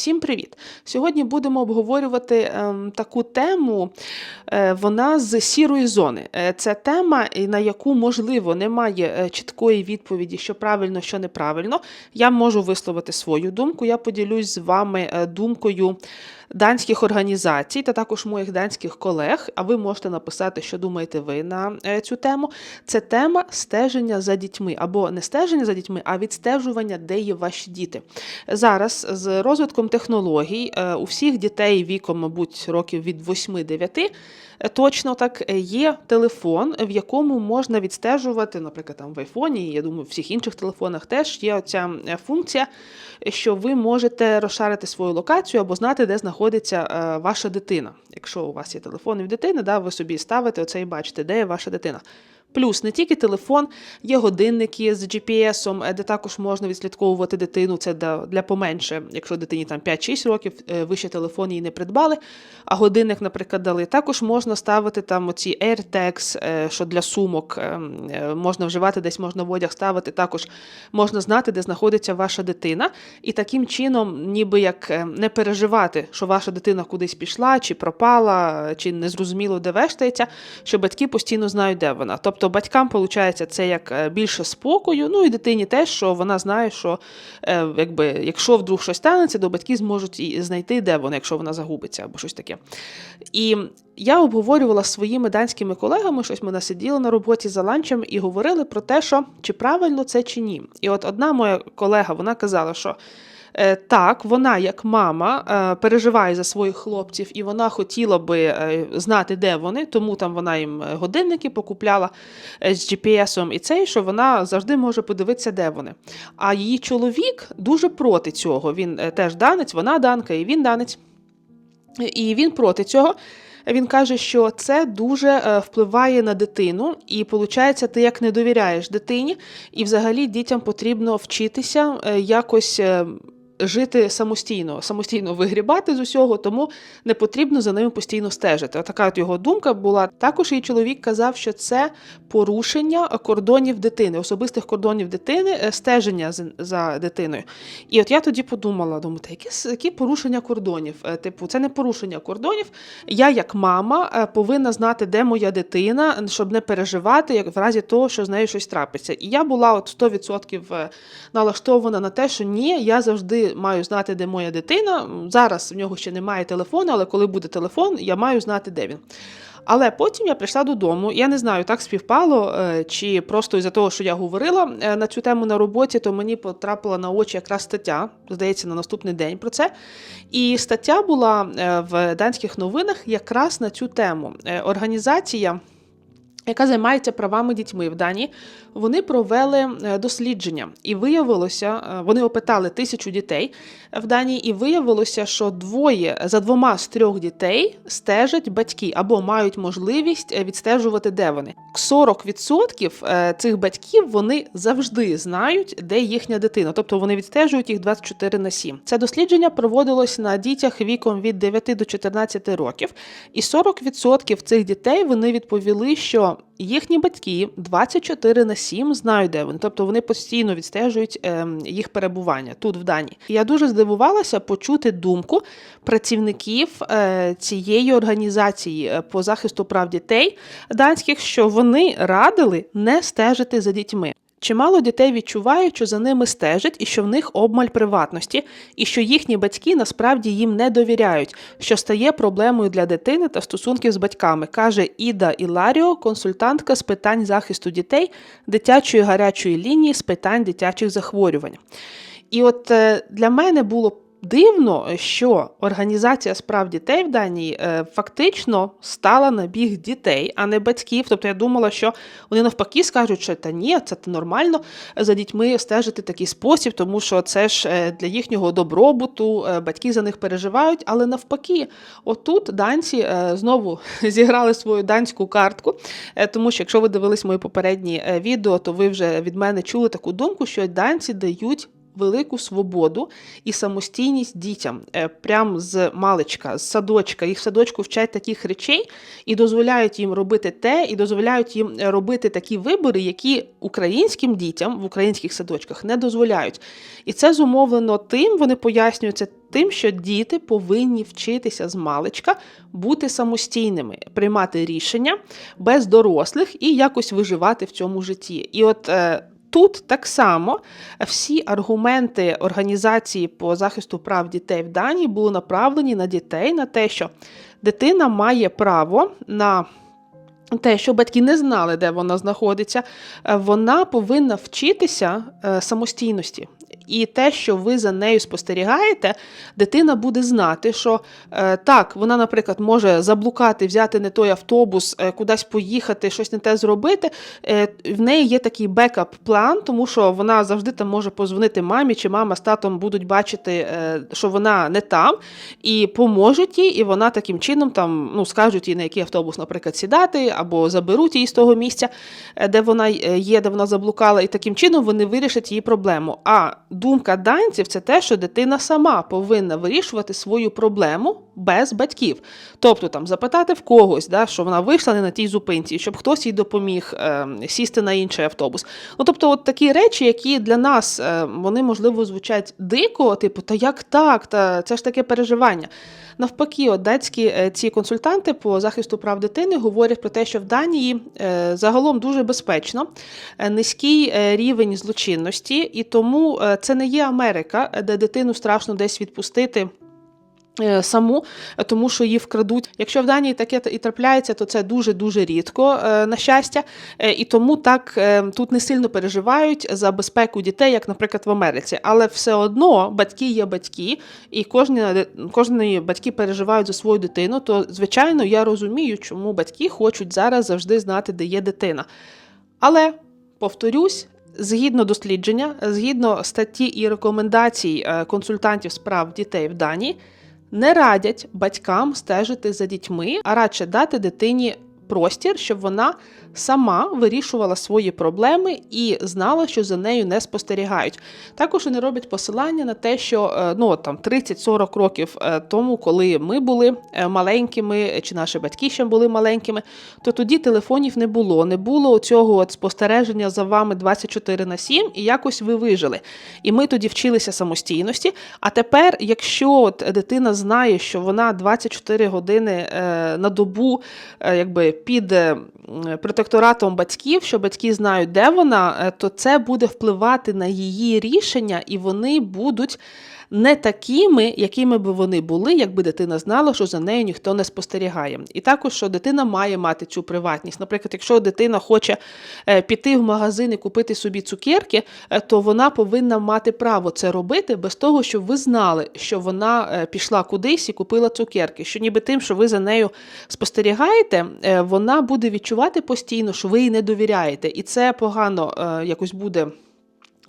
Всім привіт! Сьогодні будемо обговорювати ем, таку тему. Е, вона з сірої зони. Е, це тема, на яку, можливо, немає е, чіткої відповіді, що правильно, що неправильно. Я можу висловити свою думку. Я поділюсь з вами е, думкою данських організацій та також моїх данських колег. А ви можете написати, що думаєте ви на е, цю тему. Це тема стеження за дітьми, або не стеження за дітьми, а відстежування, де є ваші діти. Зараз з розвитком технологій е, у всіх дітей віком, мабуть, років від 8-9, е, точно так е, є телефон, в якому можна відстежувати, наприклад, там в айфоні, я думаю, в всіх інших телефонах теж є оця е, функція, що ви можете розшарити свою локацію або знати, де знаходиться ваша дитина. Якщо у вас є телефон від дитини, да, ви собі ставите оце і бачите, де є ваша дитина. Плюс не тільки телефон, є годинники з GPS, е, де також можна відслідковувати дитину. Це для, поменше, якщо дитині там 5-6 років, е, вище телефон її не придбали, а годинник, наприклад, дали. Також можна ставити там оці AirTags, е, що для сумок е, е, можна вживати, десь можна в одяг ставити. Також можна знати, де знаходиться ваша дитина, і таким чином, ніби як е, не переживати, що ваша дитина кудись пішла, чи пропала, чи незрозуміло де вештається, що батьки постійно знають, де вона. Тобто батькам виходить це як е, більше спокою, ну і дитині теж, що вона знає, що е, якби, якщо вдруг щось станеться, то батьки зможуть і знайти, де вона, якщо вона загубиться або щось таке. І я обговорювала з своїми данськими колегами, щось ми насиділи на роботі за ланчем і говорили про те, що чи правильно це чи ні. І от одна моя колега вона казала, що. Е, Так, вона як мама е, переживає за своїх хлопців, і вона хотіла би е, знати, де вони, тому там вона їм годинники покупляла з GPS-ом і цей, що вона завжди може подивитися, де вони. А її чоловік дуже проти цього. Він теж данець, вона данка, і він данець. І він проти цього. Він каже, що це дуже впливає на дитину, і виходить, ти як не довіряєш дитині, і взагалі дітям потрібно вчитися якось. Жити самостійно, самостійно вигрібати з усього, тому не потрібно за ними постійно стежити. Отака от його думка була. Також її чоловік казав, що це порушення кордонів дитини, особистих кордонів дитини, е, стеження за дитиною. І от я тоді подумала: думаю, та які, які порушення кордонів? Е, Типу, це не порушення кордонів. Я, як мама, е, повинна знати, де моя дитина, щоб не переживати, як в разі того, що з нею щось трапиться. І я була от 100% е, налаштована на те, що ні, я завжди маю знати, де моя дитина. Зараз в нього ще немає телефону, але коли буде телефон, я маю знати, де він. Але потім я прийшла додому. Я не знаю, так співпало, е, чи просто із-за того, що я говорила е, на цю тему на роботі, то мені потрапила на очі якраз стаття, здається, на наступний день про це. І стаття була е, в данських новинах якраз на цю тему. Організація. Яка займається правами дітьми в Данії, вони провели е, дослідження, і виявилося, е, вони опитали тисячу дітей в Данії, і виявилося, що двоє за двома з трьох дітей стежать батьки або мають можливість е, відстежувати, де вони. 40% е, цих батьків вони завжди знають, де їхня дитина, тобто вони відстежують їх 24 на 7. Це дослідження проводилось на дітях віком від 9 до 14 років, і 40% цих дітей вони відповіли, що їхні батьки 24 на 7 знають, де вони, тобто вони постійно відстежують ем, їх перебування тут в Данії. Я дуже здивувалася почути думку працівників е, цієї організації е, по захисту прав дітей данських, що вони радили не стежити за дітьми. Чимало дітей відчувають, що за ними стежать і що в них обмаль приватності, і що їхні батьки насправді їм не довіряють, що стає проблемою для дитини та стосунків з батьками, каже Іда Іларіо, консультантка з питань захисту дітей дитячої гарячої лінії з питань дитячих захворювань. І от е, для мене було дивно, що організація справ дітей в Данії е, фактично стала на біг дітей, а не батьків. Тобто я думала, що вони навпаки скажуть, що та ні, це нормально за дітьми стежити такий спосіб, тому що це ж е, для їхнього добробуту, е, батьки за них переживають. Але навпаки, отут данці знову зіграли свою данську картку, тому що якщо ви дивились мої попередні відео, то ви вже від мене чули таку думку, що данці дають велику свободу і самостійність дітям, е, прям з маличка, з садочка. Їх в садочку вчать таких речей і дозволяють їм робити те, і дозволяють їм е, робити такі вибори, які українським дітям в українських садочках не дозволяють. І це зумовлено тим, вони пояснюються. Тим, що діти повинні вчитися з маличка бути самостійними, приймати рішення без дорослих і якось виживати в цьому житті. І от е, Тут так само всі аргументи організації по захисту прав дітей в Данії були направлені на дітей, на те, що дитина має право на те, що батьки не знали, де вона знаходиться, е, вона повинна вчитися е, самостійності. І те, що ви за нею спостерігаєте, дитина буде знати, що е, так, вона, наприклад, може заблукати, взяти не той автобус, е, кудись поїхати, щось не те зробити. Е, в неї є такий бекап-план, тому що вона завжди там може позвонити мамі, чи мама з татом будуть бачити, що вона не там, і поможуть їй, і вона таким чином там ну, скажуть їй, на який автобус, наприклад, сідати, або заберуть її з того місця, де вона є, де вона заблукала, і таким чином вони вирішать її проблему. А думка данців це те, що дитина сама повинна вирішувати свою проблему без батьків. Тобто там запитати в когось, да, що вона вийшла не на тій зупинці, щоб хтось їй допоміг е, сісти на інший автобус. Ну тобто, от такі речі, які для нас е, вони можливо звучать дико, типу, та як так, та це ж таке переживання. Навпаки, от датські е, ці консультанти по захисту прав дитини говорять про те, що в Данії е, загалом дуже безпечно, е, низький рівень злочинності, і тому е, це не є Америка, де дитину страшно десь відпустити. е, Саму, тому що її вкрадуть. Якщо в Данії таке і трапляється, то це дуже дуже рідко, е, на щастя, Е, і тому так тут не сильно переживають за безпеку дітей, як, наприклад, в Америці. Але все одно батьки є батьки, і кожні, кожні батьки переживають за свою дитину. То, звичайно, я розумію, чому батьки хочуть зараз завжди знати, де є дитина. Але повторюсь. Згідно дослідження, згідно статті і рекомендацій е, консультантів справ дітей в Данії, не радять батькам стежити за дітьми, а радше дати дитині простір, щоб вона сама вирішувала свої проблеми і знала, що за нею не спостерігають. Також вони роблять посилання на те, що е, ну там 30-40 років е, тому, коли ми були е, маленькими, чи наші батьки ще були маленькими, то тоді телефонів не було. Не було цього от спостереження за вами 24 на 7, і якось ви вижили. І ми тоді вчилися самостійності. А тепер, якщо от дитина знає, що вона 24 години на добу якби під е, протекторатом батьків, що батьки знають, де вона, е, то це буде впливати на її рішення, і вони будуть не такими, якими би вони були, якби дитина знала, що за нею ніхто не спостерігає. І також, що дитина має мати цю приватність. Наприклад, якщо дитина хоче е, піти в магазин і купити собі цукерки, е, то вона повинна мати право це робити без того, щоб ви знали, що вона е, пішла кудись і купила цукерки. Що ніби тим, що ви за нею спостерігаєте, вона буде відчувати постійно, що ви їй не довіряєте, і це погано якось буде.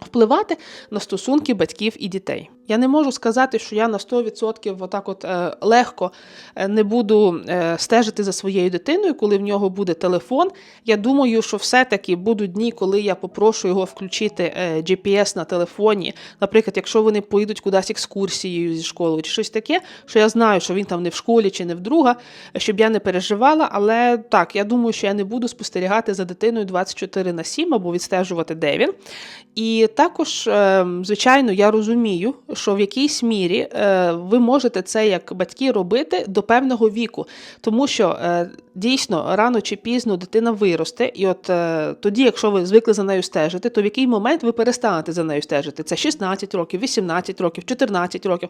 Впливати на стосунки батьків і дітей. Я не можу сказати, що я на 100% отак от е, легко е, не буду е, стежити за своєю дитиною, коли в нього буде телефон. Я думаю, що все-таки будуть дні, коли я попрошу його включити GPS на телефоні. Наприклад, якщо вони поїдуть кудись екскурсією зі школою чи щось таке, що я знаю, що він там не в школі чи не в друга, щоб я не переживала. Але так, я думаю, що я не буду спостерігати за дитиною 24 на 7 або відстежувати, де він. І також, е, звичайно, я розумію, що в якійсь мірі е, ви можете це як батьки робити до певного віку, тому що е, дійсно рано чи пізно дитина виросте, і от тоді, якщо ви звикли за нею стежити, то в який момент ви перестанете за нею стежити? Це 16 років, 18 років, 14 років.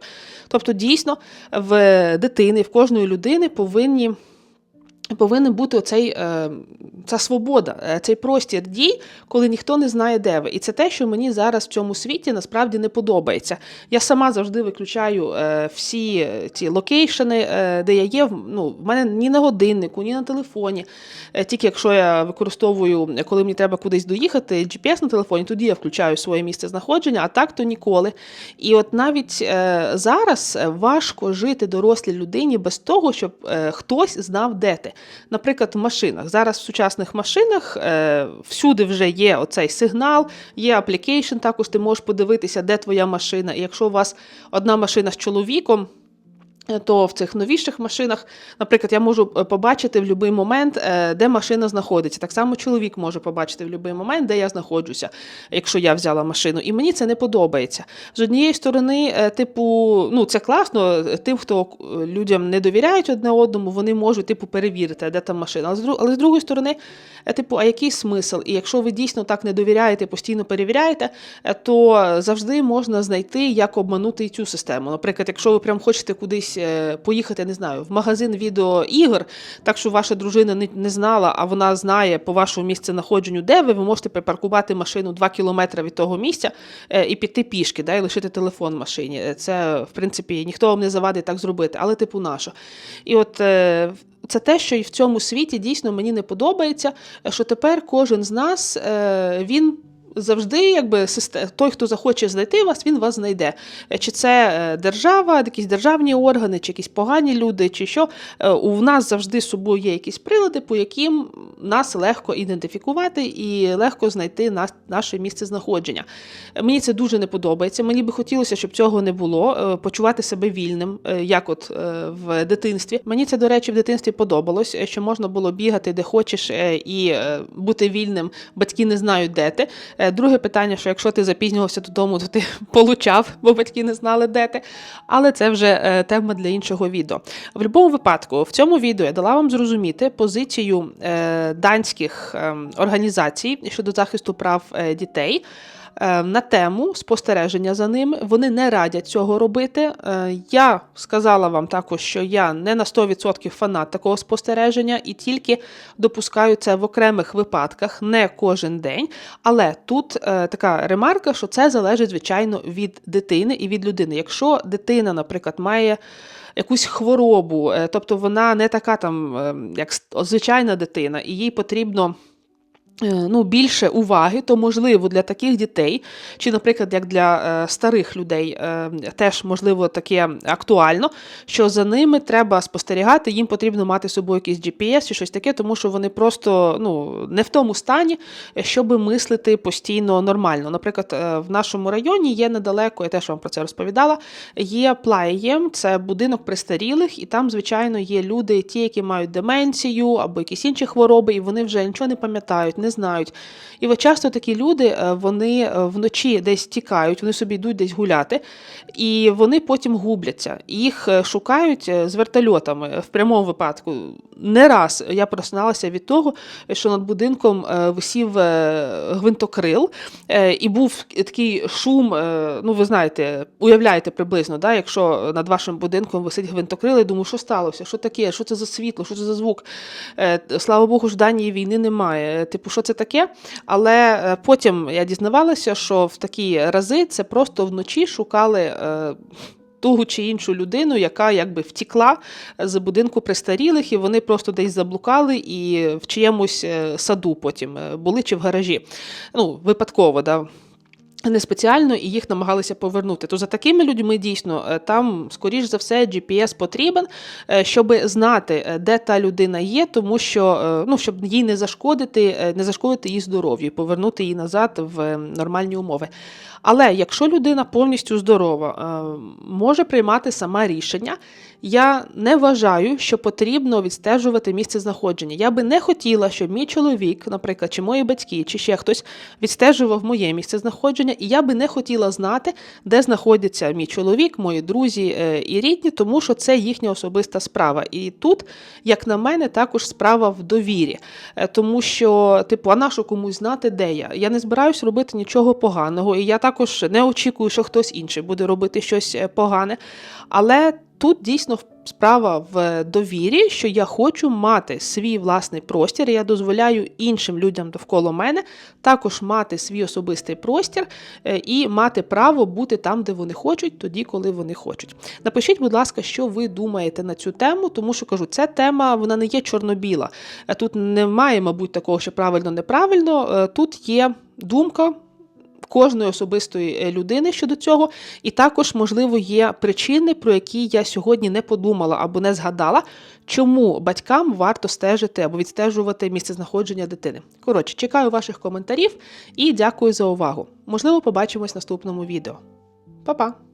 Тобто, дійсно, в дитини, в кожної людини повинні. Повинен бути оцей, е, ця свобода, е, цей простір дій, коли ніхто не знає, де ви. І це те, що мені зараз в цьому світі насправді не подобається. Я сама завжди виключаю е, всі ці локейшени, де я є. Ну, в мене ні на годиннику, ні на телефоні. Тільки якщо я використовую, коли мені треба кудись доїхати, GPS на телефоні, тоді я включаю своє місце знаходження, а так то ніколи. І от навіть зараз важко жити дорослій людині без того, щоб хтось знав, де ти. Наприклад, в машинах. Зараз в сучасних машинах е, всюди вже є оцей сигнал, є аплікейшн, також ти можеш подивитися, де твоя машина. І якщо у вас одна машина з чоловіком, то в цих новіших машинах, наприклад, я можу е, побачити в будь-який момент, е, де машина знаходиться. Так само чоловік може побачити в будь-який момент, де я знаходжуся, якщо я взяла машину. І мені це не подобається. З однієї сторони, типу, ну це класно, тим, хто людям не довіряють одне одному, вони можуть типу перевірити, де там машина. Але з другої сторони, типу, а який смисл? І якщо ви дійсно так не довіряєте, постійно перевіряєте, то завжди можна знайти, як обманути цю систему. Наприклад, якщо ви прям хочете кудись. Е, поїхати, не знаю, в магазин відеоігр, так що ваша дружина не, не знала, а вона знає по вашому місценаходженню, де ви, ви можете припаркувати машину 2 кілометри від того місця е, і піти пішки, да, і лишити телефон в машині. Е, це, в принципі, ніхто вам не завадить так зробити, але типу наша. І от це те, що і в цьому світі дійсно мені не подобається, що тепер кожен з нас він завжди, якби той, хто захоче знайти вас, він вас знайде. Е, чи це е, держава, якісь державні органи, чи якісь погані люди, чи що. Е, у нас завжди з собою є якісь прилади, по яким нас легко ідентифікувати і легко знайти нас, наше місце знаходження. Мені це дуже не подобається. Мені би хотілося, щоб цього не було, почувати себе вільним, як от в дитинстві. Мені це, до речі, в дитинстві подобалось, що можна було бігати де хочеш і бути вільним. Батьки не знають, де ти. Е, друге питання, що якщо ти запізнювався додому, то ти получав, бо батьки не знали, де ти. Але це вже е, тема для іншого відео. В будь-якому випадку, в цьому відео я дала вам зрозуміти позицію е, данських ем, організацій щодо захисту прав дітей. Е, на тему спостереження за ними. Вони не радять цього робити. Е, я сказала вам також, що я не на 100% фанат такого спостереження і тільки допускаю це в окремих випадках, не кожен день. Але тут е, така ремарка, що це залежить, звичайно, від дитини і від людини. Якщо дитина, наприклад, має якусь хворобу, тобто вона не така там, як звичайна дитина, і їй потрібно. Е, ну, більше уваги, то можливо для таких дітей, чи, наприклад, як для е, старих людей, е, теж можливо таке актуально, що за ними треба спостерігати, їм потрібно мати з собою якийсь GPS чи щось таке, тому що вони просто ну, не в тому стані, щоб мислити постійно нормально. Наприклад, в нашому районі є недалеко, я теж вам про це розповідала. Є плаєм, це будинок престарілих, і там, звичайно, є люди, ті, які мають деменцію або якісь інші хвороби, і вони вже нічого не пам'ятають. не знають. І от часто такі люди е, вони е, вночі десь тікають, вони собі йдуть десь гуляти, і вони потім губляться. Їх е, шукають з вертольотами в прямому випадку. Не раз я просиналася від того, що над будинком висів гвинтокрил, і був такий шум. Ну, ви знаєте, уявляєте приблизно, да, якщо над вашим будинком висить гвинтокрил, я думаю, що сталося, що таке, що це за світло, що це за звук. Слава Богу, ж данії війни немає. Типу, що це таке? Але е, потім я дізнавалася, що в такі рази це просто вночі шукали. Е, ту чи іншу людину, яка якби втікла з будинку престарілих, і вони просто десь заблукали і в чиємусь е, саду потім були чи в гаражі. Ну, випадково, да. Не спеціально і їх намагалися повернути. То за такими людьми дійсно е, там, скоріш за все, GPS потрібен, е, щоб знати, е, де та людина є, тому що ну, щоб їй не зашкодити, не зашкодити її здоров'ю повернути її назад в нормальні умови. Але якщо людина повністю здорова, може приймати сама рішення. Я не вважаю, що потрібно відстежувати місце знаходження. Я би не хотіла, щоб мій чоловік, наприклад, чи мої батьки, чи ще хтось відстежував моє місце знаходження, і я би не хотіла знати, де знаходиться мій чоловік, мої друзі е, і рідні, тому що це їхня особиста справа. І тут, як на мене, також справа в довірі, е, тому що, типу, а нащо комусь знати, де я? Я не збираюсь робити нічого поганого, і я також не очікую, що хтось інший буде робити щось е, погане. Але тут дійсно справа в довірі, що я хочу мати свій власний простір. Я дозволяю іншим людям довкола мене також мати свій особистий простір е, і мати право бути там, де вони хочуть, тоді, коли вони хочуть. Напишіть, будь ласка, що ви думаєте на цю тему, тому що кажу, ця тема вона не є чорно-біла. Е, тут немає, мабуть, такого, що правильно-неправильно. Е, тут є думка кожної особистої е, людини щодо цього, і також, можливо, є причини, про які я сьогодні не подумала або не згадала, чому батькам варто стежити або відстежувати місцезнаходження дитини. Коротше, чекаю ваших коментарів і дякую за увагу. Можливо, побачимось в наступному відео. Па-па!